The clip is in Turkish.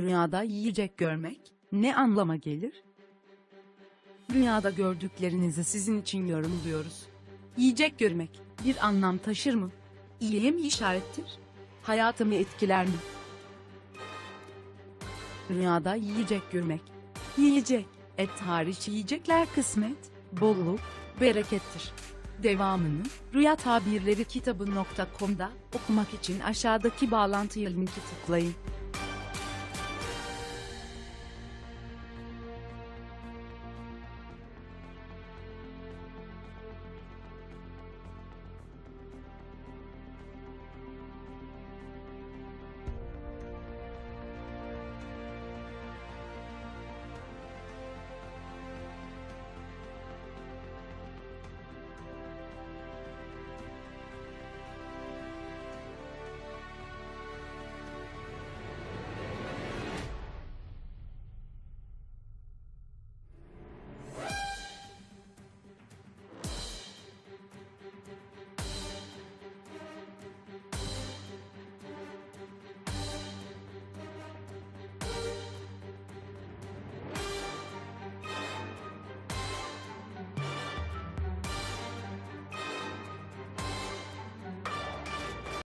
Rüyada yiyecek görmek ne anlama gelir? Rüyada gördüklerinizi sizin için yorumluyoruz. Yiyecek görmek bir anlam taşır mı? İyiye mi işarettir? Hayatımı etkiler mi? Rüyada yiyecek görmek. Yiyecek, et hariç yiyecekler kısmet, bolluk, berekettir. Devamını Rüya Tabirleri kitabı.com'da okumak için aşağıdaki bağlantıya linki tıklayın.